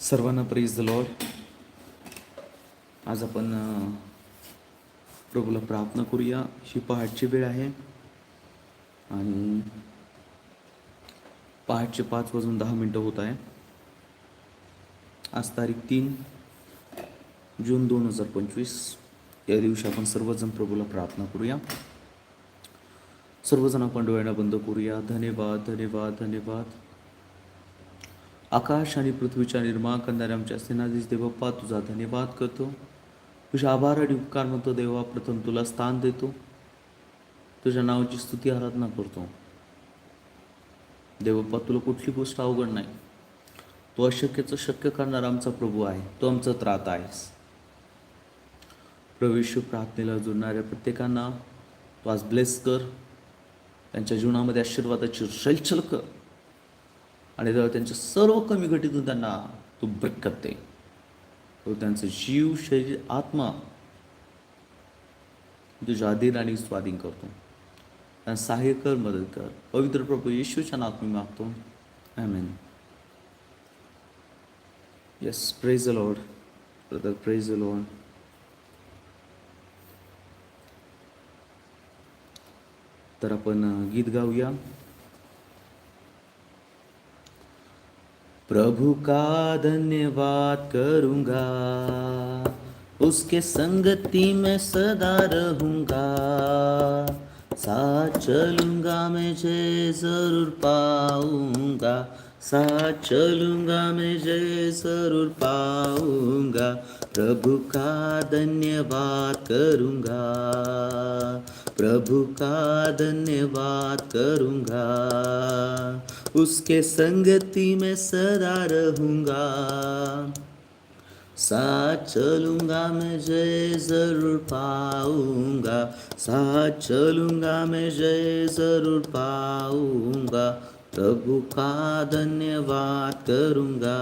सर्वांना praise the Lord आज आपण प्रभूला प्रार्थना करूया. ही पहाटची वेळ आहे. आणि पहाटचे पाच वाजून दहा मिनटं होत आहे. आज तारीख तीन जून दोन हजार पंचवीस. या दिवशी आपण सर्वजण प्रभूला प्रार्थना करूया. सर्वजण आपण डोळ्यांना बंद करूया. धन्यवाद धन्यवाद धन्यवाद. आकाश आणि पृथ्वीच्या निर्माण करणाऱ्या आमच्या सेनाधीश देवप्पा तुझा धन्यवाद करतो. तुझ्या आभार आणि उपकार म्हणतो देवा प्रथम तुला स्थान देतो. तुझ्या नावाची स्तुती आराधना करतो. देवप्पा तुला कुठली गोष्ट अवघड नाही. तो अशक्यचं शक्य करणारा आमचा प्रभू आहे. तो आमचा त्रात आहेस. प्रवेश प्रार्थनेला जुळणाऱ्या प्रत्येकांना तू आज ब्लेस कर. त्यांच्या जीवनामध्ये आशीर्वादाची शैलचल कर आणि तेव्हा त्यांच्या सर्व कमी घटीतून त्यांना तो ब्रेक करते तो त्यांचं जीव शरीर आत्मा तुझ्या अधीन आणि स्वाधीन करतो. त्यांना सहाय्य कर मदत कर. पवित्र प्रभू येशूच्या नात मी मागतो. Amen yes praise the Lord brother praise the Lord तर आपण गीत गाऊया. प्रभु का धन्यवाद करूंगा? उसके संगति में सदा रहूँगा। साथ चलूँगा मैं जय जरूर पाऊँगा। साथ चलूँगा मैं जय जरूर पाऊँगा। प्रभु का धन्यवाद करूँगा। प्रभु का धन्यवाद करूंगा? उसके संगति में सदा रहूँगा। साथ चलूँगा मैं जय जरूर पाऊँगा। साथ चलूँगा मैं जय जरूर पाऊँगा। प्रभु का धन्यवाद करूंगा।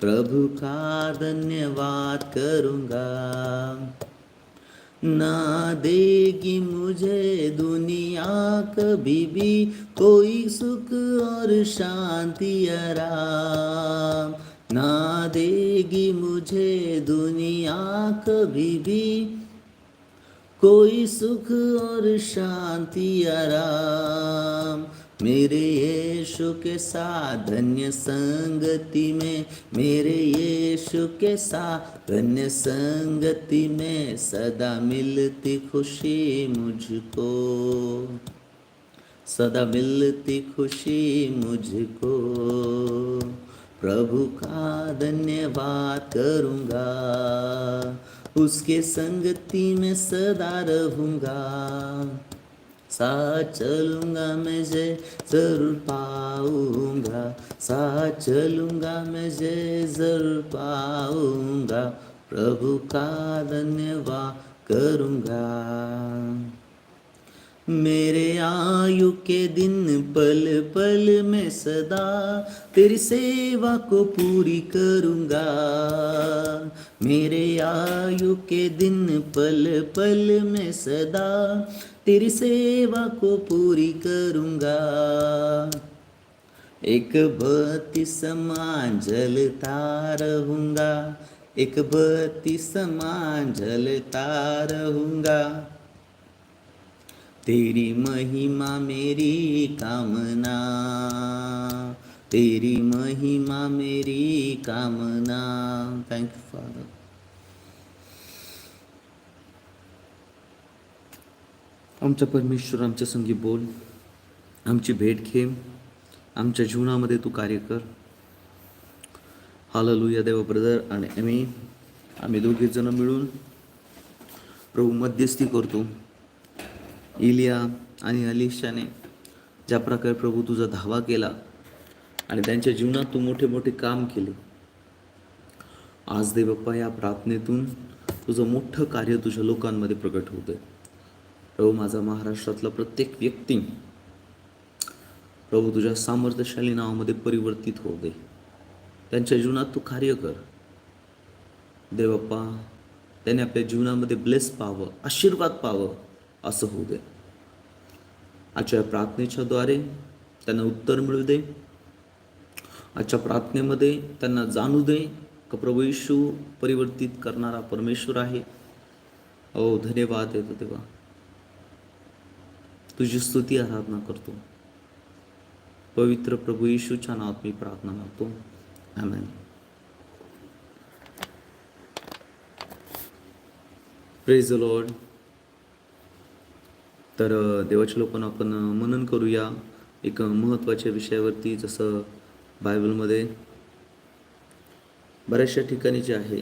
प्रभु का धन्यवाद करूंगा। ना देगी मुझे दुनिया कभी भी कोई सुख और शांति आराम ना देगी मुझे दुनिया कभी भी कोई सुख और शांति आराम मेरे यीशु के साथ धन्य संगति में, मेरे यीशु के साथ धन्य संगति में सदा मिलती खुशी मुझको। सदा मिलती खुशी मुझको। प्रभु का धन्यवाद करूँगा, उसके संगति में सदा रहूँगा। साथ चलूंगा मैं जय जरूर पाऊंगा साथ चलूंगा मैं जय जरूर पाऊंगा प्रभु का धन्यवाद करूंगा। मेरे आयु के दिन पल पल में सदा तेरी सेवा को पूरी करूँगा। मेरे आयु के दिन पल पल में सदा तेरी सेवा को पूरी करूँगा। एक बत्ती समान जलता रहूँगा एक बत्ती समान जलता रहूँगा। तेरी महिमा मेरी कामना तेरी महिमा मेरी कामना। थँक यू फादर आमचा परमेश्वर आमच्या संगी बोल आमची भेट घे आमच्या जीवनामध्ये तू कार्य कर. हाललुया देव ब्रदर आणि आम्ही आम्ही दोघेजणं मिळून प्रभू मध्यस्थी करतो. इलिया आणि अलिशाने ज्या प्रकारे प्रभू तुझा धावा केला आणि त्यांच्या जीवनात तू मोठे मोठे काम केले. आज देवप्पा या प्रार्थनेतून तुझं मोठं कार्य तुझ्या लोकांमध्ये प्रकट होतं प्रभू माझा महाराष्ट्रातला प्रत्येक व्यक्ती प्रभू तुझ्या सामर्थ्यशाली नावामध्ये परिवर्तित होऊ दे त्यांच्या जीवनात तू कार्य कर. देवप्पा त्याने आपल्या जीवनामध्ये ब्लेस पाहावं आशीर्वाद पाहावं असं होऊ दे. आजच्या प्रार्थनेच्या द्वारे त्यांना उत्तर मिळू दे. आजच्या प्रार्थनेमध्ये त्यांना जाणू दे का प्रभू येशू परिवर्तित करणारा परमेश्वर आहे. ओ धन्यवाद येतो तेव्हा. तुझी स्तुती आराधना करतो. पवित्र प्रभू येशूच्या नावात मी प्रार्थना करतो आमेन प्रेज लॉर्ड तर देवाच्या लोकांना आपण मनन करूया. एक महत्त्वाच्या विषयावरती जसं बायबलमध्ये बऱ्याचशा ठिकाणी जे आहे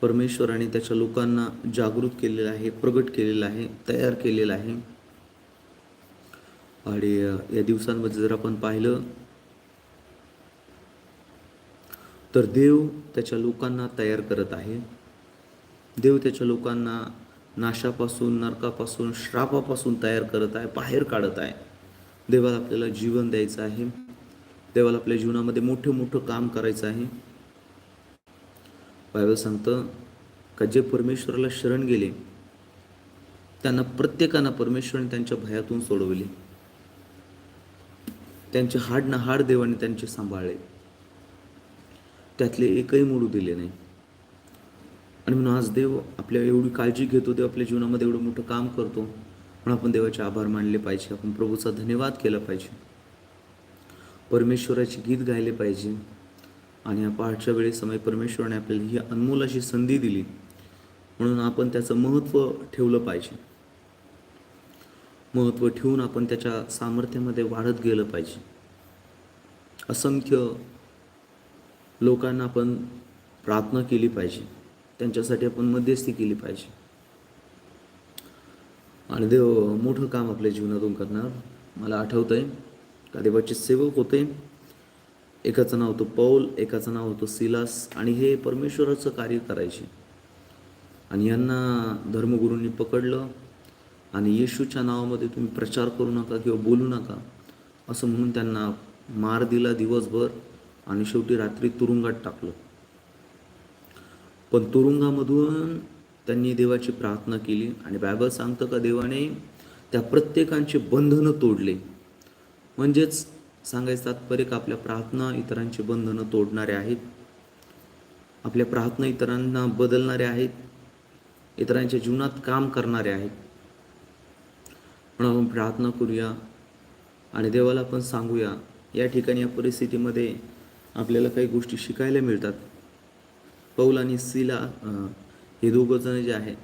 परमेश्वराने त्याच्या लोकांना जागृत केलेलं आहे प्रगट केलेलं आहे तयार केलेलं आहे. आणि या दिवसांमध्ये जर आपण पाहिलं तर देव त्याच्या लोकांना तयार करत आहे. देव त्याच्या लोकांना नाशापासून नरकापासून श्रापापासून तयार करत आहे बाहेर काढत आहे. देवाला आपल्याला जीवन द्यायचं आहे. देवाला आपल्या जीवनामध्ये मोठं मोठं काम करायचं आहे. बायबल सांगतं का जे परमेश्वराला शरण गेले त्यांना प्रत्येकानं परमेश्वराने त्यांच्या भयातून सोडवले. त्यांचे हाड ना हाड देवाने त्यांचे सांभाळले. त्यातले एकही मोडू दिले नाही. आणि म्हणून आज देव आपल्या एवढी काळजी घेतो देव आपल्या जीवनामध्ये एवढं मोठं काम करतो. म्हणून आपण देवाचे आभार मानले पाहिजे आपण प्रभूचा धन्यवाद केला पाहिजे. परमेश्वराचे गीत गायले पाहिजे. आणि या पहाटच्या वेळेस समय परमेश्वराने आपल्याला ही अनमोल अशी संधी दिली. म्हणून आपण त्याचं महत्त्व ठेवलं पाहिजे. महत्त्व ठेवून आपण त्याच्या सामर्थ्यामध्ये वाढत गेलं पाहिजे. असंख्य लोकांना आपण प्रार्थना केली पाहिजे. त्यांच्यासाठी आपण मध्यस्थी केली पाहिजे. आणि देव मोठं काम आपल्या जीवनातून करणार. मला आठवतं आहे का देवाचे सेवक होते. एकाचं नाव होतं पौल एकाचं नाव होतं सिलास आणि हे परमेश्वराचं कार्य करायचे. आणि यांना धर्मगुरूंनी पकडलं. आणि येशूच्या नावामध्ये तुम्ही प्रचार करू नका किंवा बोलू नका असं म्हणून त्यांना मार दिला दिवसभर. आणि शेवटी रात्री तुरुंगात टाकलं. पण तुरुंगामधून त्यांनी देवाची प्रार्थना केली आणि बायबल सांगतं का देवाने त्या प्रत्येकांचे बंधनं तोडले. म्हणजेच सांगायचं तात्पर्य का आपल्या प्रार्थना इतरांची बंधनं तोडणारे आहेत. आपल्या प्रार्थना इतरांना बदलणारे आहेत. इतरांच्या जीवनात काम करणारे आहेत. म्हणून आपण प्रार्थना करूया आणि देवाला आपण सांगूया. या ठिकाणी या परिस्थितीमध्ये आपल्याला काही गोष्टी शिकायला मिळतात. पौल आणि सिला हे दोघं जण जे आहे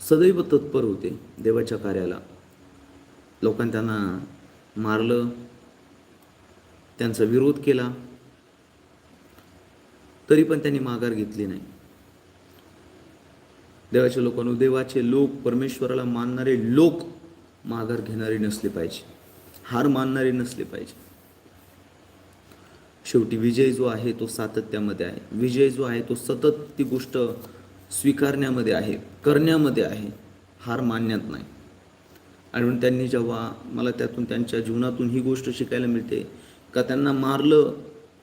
सदैव तत्पर होते देवाच्या कार्याला. लोकांनी त्यांना मारलं त्यांचा विरोध केला तरी पण त्यांनी माघार घेतली नाही. देवाच्या लोकांनो देवाचे लोक परमेश्वराला मानणारे लोक माघार घेणारे नसले पाहिजे. हार मानणारे नसले पाहिजे. शेवटी विजय जो आहे तो सातत्यामध्ये आहे. विजय जो आहे तो सतत ती गोष्ट स्वीकारण्यामध्ये आहे करण्यामध्ये आहे हार मानण्यात नाही. आणि म्हणून त्यांनी जेव्हा मला त्यातून त्यांच्या जीवनातून ही गोष्ट शिकायला मिळते का त्यांना मारलं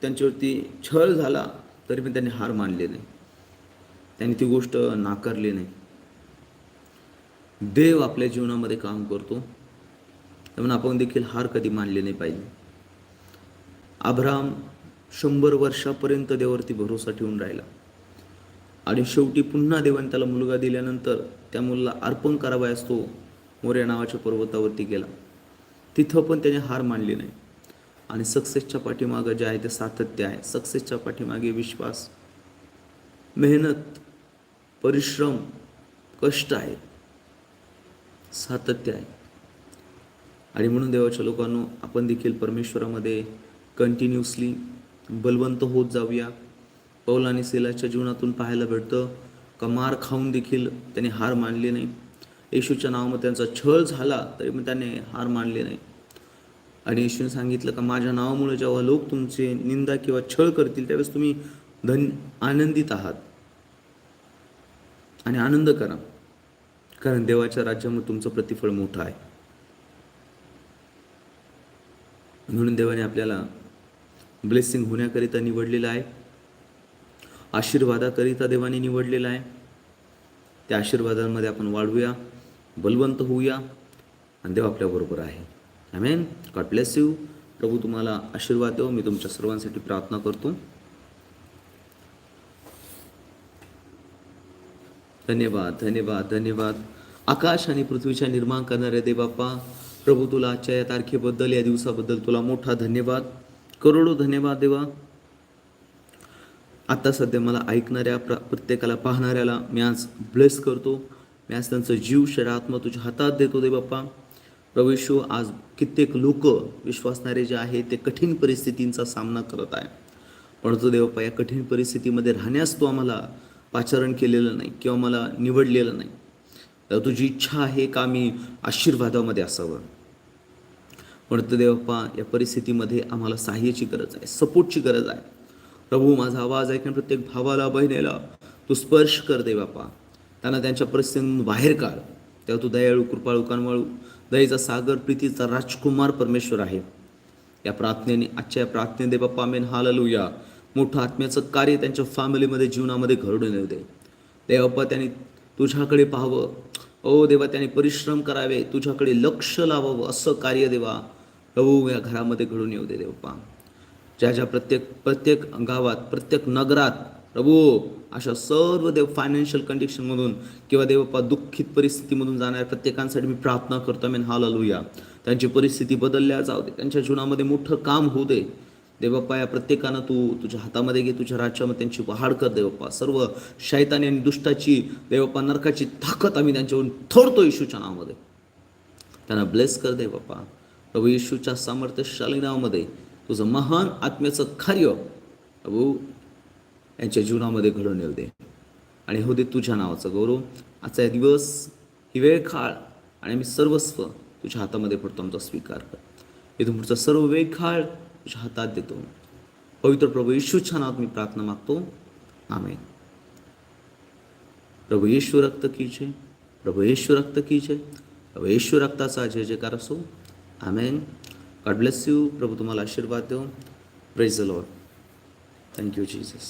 त्यांच्यावरती छळ झाला तरी पण त्यांनी हार मानले नाही. त्यांनी ती गोष्ट नाकारली नाही. देव आपल्या जीवनामध्ये काम करतो. त्यामुळे आपण देखील हार कधी मानले नाही पाहिजे. अब्राम शंभर वर्षापर्यंत देवावरती भरोसा ठेवून राहिला. आणि शेवटी पुन्हा देवाने त्याला मुलगा दिल्यानंतर त्या मुलाला अर्पण करावयास तो मोर्या नावाच्या पर्वतावरती गेला. तिथं पण त्याने हार मानली नाही. आणि सक्सेसच्या पाठीमागं जे आहे ते सातत्य आहे. सक्सेसच्या पाठीमागे विश्वास मेहनत परिश्रम कष्ट आहे. सातत्य आहे. आणि म्हणून देवाच्या लोकांनो आपण देखील परमेश्वरामध्ये कंटिन्युअसली बलवंत होत जाऊया. पौल आणि सेलाच्या जीवनातून पाहायला भेटतं का मार खाऊन देखील त्याने हार मानली नाही. येशूच्या नावामध्ये त्यांचा छळ झाला तरी मग त्याने हार मानले नाही. आणि येशूने सांगितलं का माझ्या नावामुळे जेव्हा लोक तुमचे निंदा किंवा छळ करतील त्यावेळेस तुम्ही धन आनंदित आहात. आणि आनंद करा कारण देवाच्या राज्यामध्ये तुमचं प्रतिफळ मोठं आहे. म्हणून देवाने आपल्याला ब्लेसिंग होण्याकरिता निवडलेला आहे. आशीर्वादाकरिता देवाने निवडलेला आहे. त्या आशीर्वादांमध्ये आपण वाढूया बलवंत होऊया आणि देव आपल्याबरोबर आहे. ॲमेन गॉड ब्लेस यू प्रभू तुम्हाला आशीर्वाद देव. मी तुमच्या सर्वांसाठी प्रार्थना करतो. धन्यवाद धन्यवाद धन्यवाद. आकाश आणि पृथ्वीच्या निर्माण करणाऱ्या देवाप्पा प्रभू तुला आजच्या या तारखेबद्दल या दिवसाबद्दल तुला मोठा धन्यवाद. करोडो धन्यवाद देवा. आता सध्या मला ऐकणाऱ्या प्र प्रत्येकाला पाहणाऱ्याला मी आज ब्लेस करतो. मी आज त्यांचं जीव शरीर तुझ्या हातात देतो दे बाप्पा. प्रवेशो आज कित्येक लोक विश्वासणारे जे आहे ते कठीण परिस्थितींचा सामना करत आहे पण तो देवप्पा या कठीण परिस्थितीमध्ये राहण्यास तू आम्हाला पाचारण केलेलं नाही किंवा मला निवडलेलं नाही. तर तुझी इच्छा आहे का मी आशीर्वादामध्ये असावं? देवप्पा या परिस्थितीमध्ये आम्हाला सहाय्याची गरज आहे सपोर्टची गरज आहे. प्रभू माझा आवाज ऐकून प्रत्येक भावाला बहिणीला तू स्पर्श कर दे बापा त्यांना त्यांच्या परिस्थितीतून बाहेर काढ. तेव्हा तू दयाळू कृपाळू कानवाळू दयेचा सागर प्रीतीचा राजकुमार परमेश्वर आहे. या प्रार्थनेने आजच्या या प्रार्थने दे बाप्पा मेन हाललू या मोठं आत्म्याचं कार्य त्यांच्या फॅमिलीमध्ये जीवनामध्ये घडून येऊ दे. देवाप्पा त्यांनी तुझ्याकडे पाहावं. ओ देवा त्यांनी परिश्रम करावे. तुझ्याकडे लक्ष लावावं. असं कार्य देवा. प्रभू या घरामध्ये घडून येऊ दे देवप्पा. ज्या ज्या प्रत्येक प्रत्येक गावात प्रत्येक नगरात प्रभू अशा सर्व देव फायनान्शियल कंडिशनमधून किंवा देवप्पा दुःखित परिस्थितीमधून जाणाऱ्या प्रत्येकांसाठी मी प्रार्थना करतो. मी हाल ललूया त्यांची परिस्थिती बदलल्या जाऊ दे. त्यांच्या जीवनामध्ये मोठं काम होऊ दे. देवप्पा या प्रत्येकानं तू तुझ्या हातामध्ये घे तुझ्या राज्यामध्ये त्यांची वाढ कर देवप्पा. सर्व शैतानी आणि दुष्टाची देवप्पा नरकाची ताकद आम्ही त्यांच्यावरून थोडतो येशूच्या नावामध्ये. त्यांना ब्लेस कर दे बाप्पा प्रभू येशूच्या सामर्थ्यशाली नावामध्ये तुझं महान आत्म्याचं कार्य प्रभू यांच्या जीवनामध्ये घडून येऊ दे. आणि हो दे तुझ्या नावाचा गौरव. आजचा दिवस ही वेळ काळ आणि मी सर्वस्व तुझ्या हातामध्ये पडतो आमचा स्वीकार कर. इथून पुढचा सर्व वेळ काळ तुझ्या हातात देतो. पवित्र प्रभू येशूच्या नावात मी प्रार्थना मागतो. आमेन. प्रभू येशू रक्त कीचे प्रभू येशू रक्त की जय. प्रभू येशू रक्ताचा जय जयकार असो. आमेन गॉड ब्लेस यू प्रभू तुम्हाला आशीर्वाद देऊ praise the Lord thank you Jesus